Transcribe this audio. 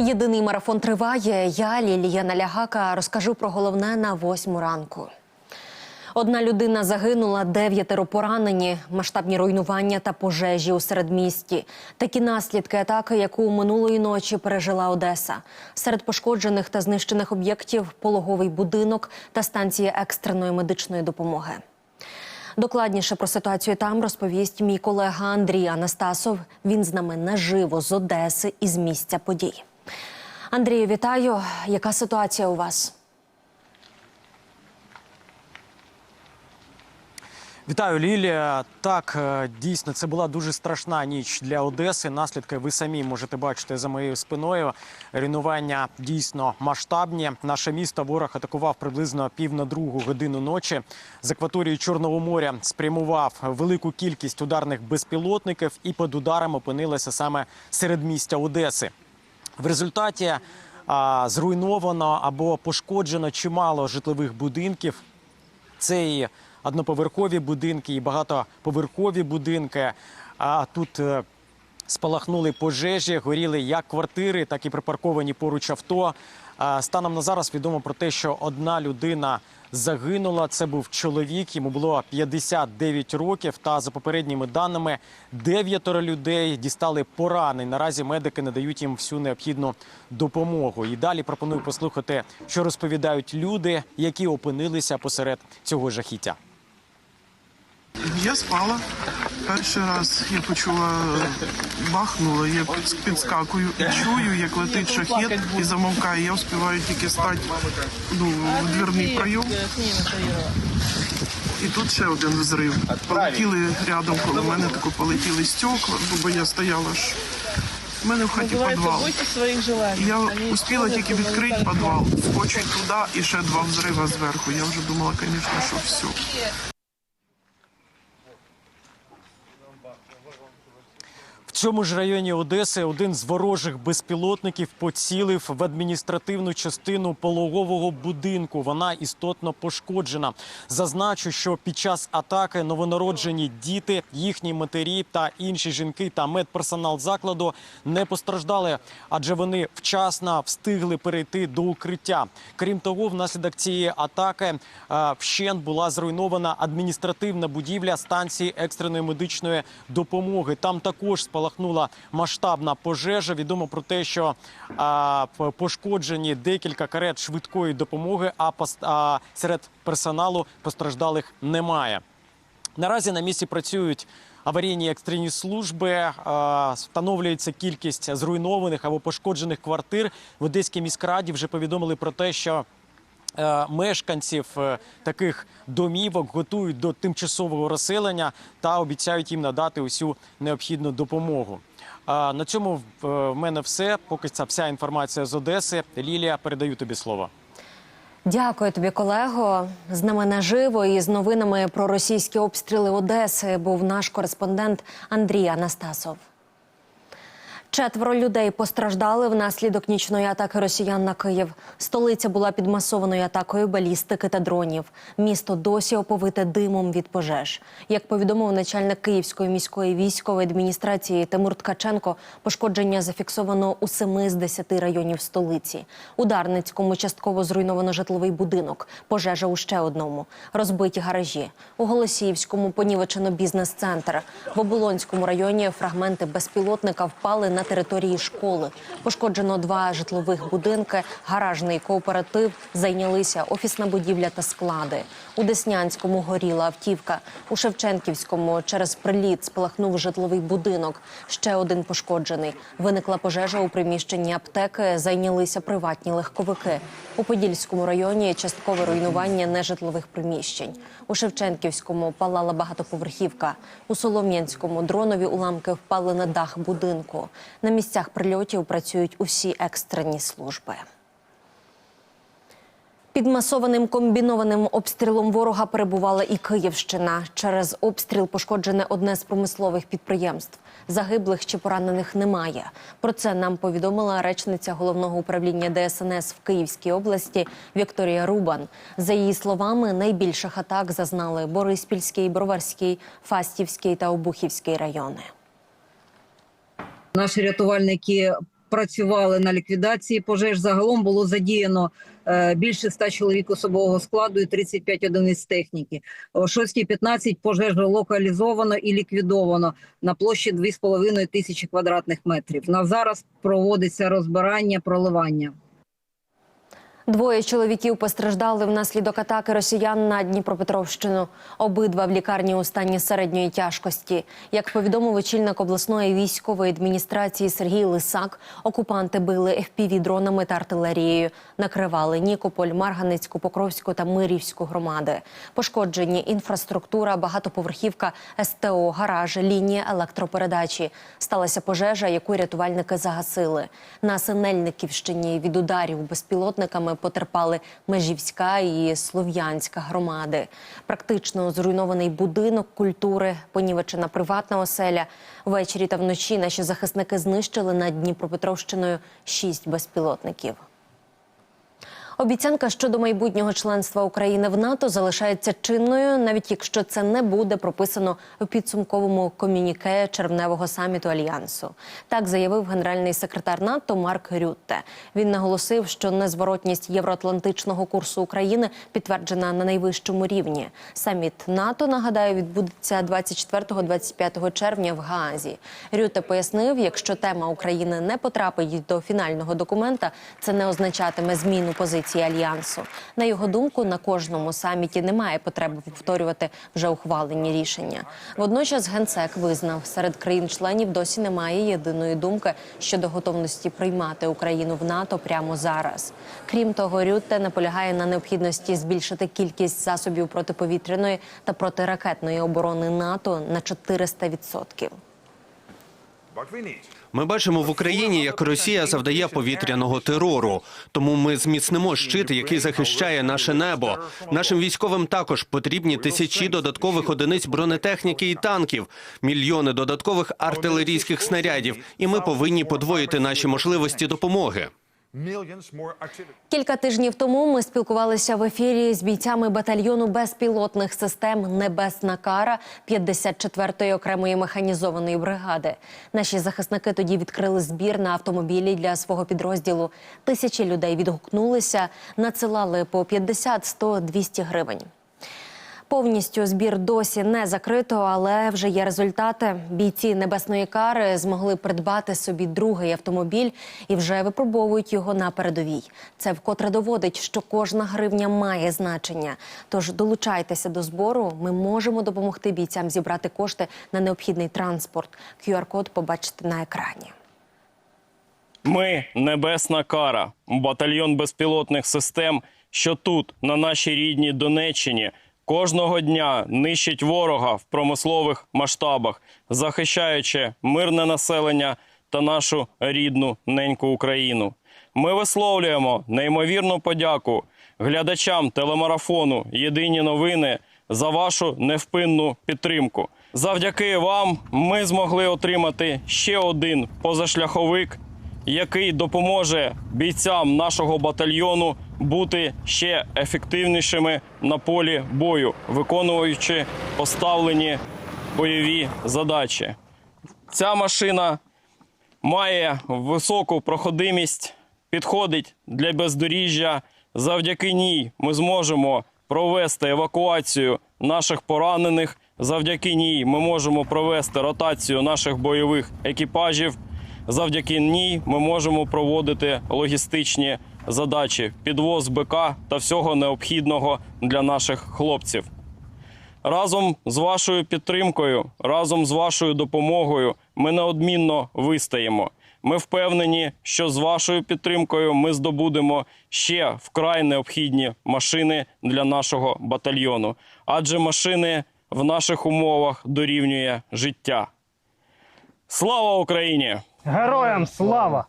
Єдиний марафон триває. Я, Лілія Налягака, розкажу про головне на восьму ранку. Одна людина загинула, дев'ятеро поранені, масштабні руйнування та пожежі у середмісті. Такі наслідки атаки, яку минулої ночі пережила Одеса. Серед пошкоджених та знищених об'єктів пологовий будинок та станція екстреної медичної допомоги. Докладніше про ситуацію там розповість мій колега Андрій Анастасов. Він з нами наживо з Одеси і з місця подій. Андрію, вітаю. Яка ситуація у вас? Вітаю, Лілія. Так, е, дійсно, це була дуже страшна ніч для Одеси. Наслідки ви самі можете бачити за моєю спиною. Руйнування дійсно масштабні. Наше місто ворог атакував приблизно пів на другу годину ночі. З акваторії Чорного моря спрямував велику кількість ударних безпілотників і під ударом опинилися саме серед містя Одеси. В результаті а, зруйновано або пошкоджено чимало житлових будинків. Це і одноповерхові будинки, і багатоповерхові будинки. А тут е, спалахнули пожежі, горіли як квартири, так і припарковані поруч авто. Станом на зараз відомо про те, що одна людина загинула. Це був чоловік, йому було 59 років. Та за попередніми даними, дев'ятеро людей дістали поранень. Наразі медики надають їм всю необхідну допомогу. І далі пропоную послухати, що розповідають люди, які опинилися посеред цього жахіття. Я спала. Перший раз я почула бахнуло, я підскакую і чую, як летить шахет і замовкає. Я встигаю тільки стати ну, в двірний прийом. І тут ще один взрив. Полетіли рядом коло мене, тако полетіли стекла, бо я стояла ж. У мене в хаті підвал. Я успіла тільки відкрити підвал, скочить туди і ще два взрива зверху. Я вже думала, звісно, що все. Цьому ж районі Одеси один з ворожих безпілотників поцілив в адміністративну частину пологового будинку. Вона істотно пошкоджена. Зазначу, що під час атаки новонароджені діти, їхні матері та інші жінки та медперсонал закладу не постраждали, адже вони вчасно встигли перейти до укриття. Крім того, внаслідок цієї атаки е, вщент була зруйнована адміністративна будівля станції екстреної медичної допомоги. Там також спалахнула масштабна пожежа. Відомо про те, що а, пошкоджені декілька карет швидкої допомоги, а, а серед персоналу постраждалих немає. Наразі на місці працюють аварійні екстрені служби. Встановлюється кількість зруйнованих або пошкоджених квартир. В Одеській міськраді вже повідомили про те, що мешканців е, таких домівок готують до тимчасового розселення та обіцяють їм надати усю необхідну допомогу. На цьому в в мене все. Поки це вся інформація з Одеси. Лілія, передаю тобі слово. Дякую тобі, колего. З нами наживо і з новинами про російські обстріли Одеси був наш кореспондент Андрій Анастасов. Четверо людей постраждали внаслідок нічної атаки росіян на Київ. Столиця була під масованою атакою балістики та дронів. Місто досі оповите димом від пожеж. Як повідомив начальник Київської міської військової адміністрації Тимур Ткаченко, пошкодження зафіксовано у семи з десяти районів столиці. У Дарницькому частково зруйновано житловий будинок. Пожежа у ще одному. Розбиті гаражі. У Голосіївському понівечено бізнес-центр. В Оболонському районі фрагменти безпілотника впали на території школи. Пошкоджено два житлових будинки, гаражний кооператив, зайнялися офісна будівля та склади. У Деснянському горіла автівка. У Шевченківському через приліт спалахнув житловий будинок. Ще один пошкоджений. Виникла пожежа у приміщенні аптеки. Зайнялися приватні легковики. У Подільському районі часткове руйнування нежитлових приміщень. У Шевченківському палала багатоповерхівка. У Солом'янському дронові уламки впали на дах будинку. На місцях прильотів працюють усі екстрені служби. Під масованим комбінованим обстрілом ворога перебувала і Київщина. Через обстріл пошкоджене одне з промислових підприємств. Загиблих чи поранених немає. Про це нам повідомила речниця головного управління ДСНС в Київській області Вікторія Рубан. За її словами, найбільших атак зазнали Бориспільський, Броварський, Фастівський та Обухівський райони. Наші рятувальники працювали на ліквідації пожеж. Загалом було задіяно е, більше ста чоловік особового складу і 35 одиниць техніки. О 6.15 пожеж локалізовано і ліквідовано на площі 2,5 тисячі квадратних метрів. На зараз проводиться розбирання, проливання. Двоє чоловіків постраждали внаслідок атаки росіян на Дніпропетровщину. Обидва в лікарні у стані середньої тяжкості. Як повідомив очільник обласної військової адміністрації Сергій Лисак, окупанти били FPV-дронами та артилерією, накривали Нікополь, Марганецьку, Покровську та Мирівську громади. Пошкоджені інфраструктура, багатоповерхівка, СТО, гараж, лінія електропередачі. Сталася пожежа, яку рятувальники загасили. На Синельниківщині від ударів безпілотниками потерпали Межівська і Слов'янська громади. Практично зруйнований будинок культури, понівечена приватна оселя. Ввечері та вночі наші захисники знищили над Дніпропетровщиною шість безпілотників. Обіцянка щодо майбутнього членства України в НАТО залишається чинною, навіть якщо це не буде прописано у підсумковому комюніке червневого саміту альянсу. Так заявив генеральний секретар НАТО Марк Рютте. Він наголосив, що незворотність євроатлантичного курсу України підтверджена на найвищому рівні. Саміт НАТО нагадаю відбудеться 24-25 червня в Гаазі. Рютте пояснив, якщо тема України не потрапить до фінального документа, це не означатиме зміну позиції альянсу. На його думку, на кожному саміті немає потреби повторювати вже ухвалені рішення. Водночас генсек визнав, серед країн-членів досі немає єдиної думки щодо готовності приймати Україну в НАТО прямо зараз. Крім того, Рютте наполягає на необхідності збільшити кількість засобів протиповітряної та протиракетної оборони НАТО на 400%. Ми бачимо в Україні, як Росія завдає повітряного терору. Тому ми зміцнимо щит, який захищає наше небо. Нашим військовим також потрібні тисячі додаткових одиниць бронетехніки і танків, мільйони додаткових артилерійських снарядів. І ми повинні подвоїти наші можливості допомоги. Кілька тижнів тому ми спілкувалися в ефірі з бійцями батальйону безпілотних систем Небесна кара 54-ї окремої механізованої бригади. Наші захисники тоді відкрили збір на автомобілі для свого підрозділу. Тисячі людей відгукнулися, надсилали по 50, 100, 200 гривень. Повністю збір досі не закрито, але вже є результати. Бійці небесної кари змогли придбати собі другий автомобіль і вже випробовують його на передовій. Це вкотре доводить, що кожна гривня має значення. Тож долучайтеся до збору. Ми можемо допомогти бійцям зібрати кошти на необхідний транспорт. QR-код побачите на екрані. Ми небесна кара, батальйон безпілотних систем, що тут, на нашій рідній Донеччині, кожного дня нищить ворога в промислових масштабах, захищаючи мирне населення та нашу рідну неньку Україну. Ми висловлюємо неймовірну подяку глядачам телемарафону Єдині новини за вашу невпинну підтримку. Завдяки вам ми змогли отримати ще один позашляховик який допоможе бійцям нашого батальйону бути ще ефективнішими на полі бою, виконуючи поставлені бойові задачі. Ця машина має високу проходимість, підходить для бездоріжжя. Завдяки ній ми зможемо провести евакуацію наших поранених. Завдяки ній ми можемо провести ротацію наших бойових екіпажів. Завдяки ній ми можемо проводити логістичні задачі, підвоз БК та всього необхідного для наших хлопців. Разом з вашою підтримкою, разом з вашою допомогою ми неодмінно вистаємо. Ми впевнені, що з вашою підтримкою ми здобудемо ще вкрай необхідні машини для нашого батальйону, адже машини в наших умовах дорівнює життя. Слава Україні! Героям слава!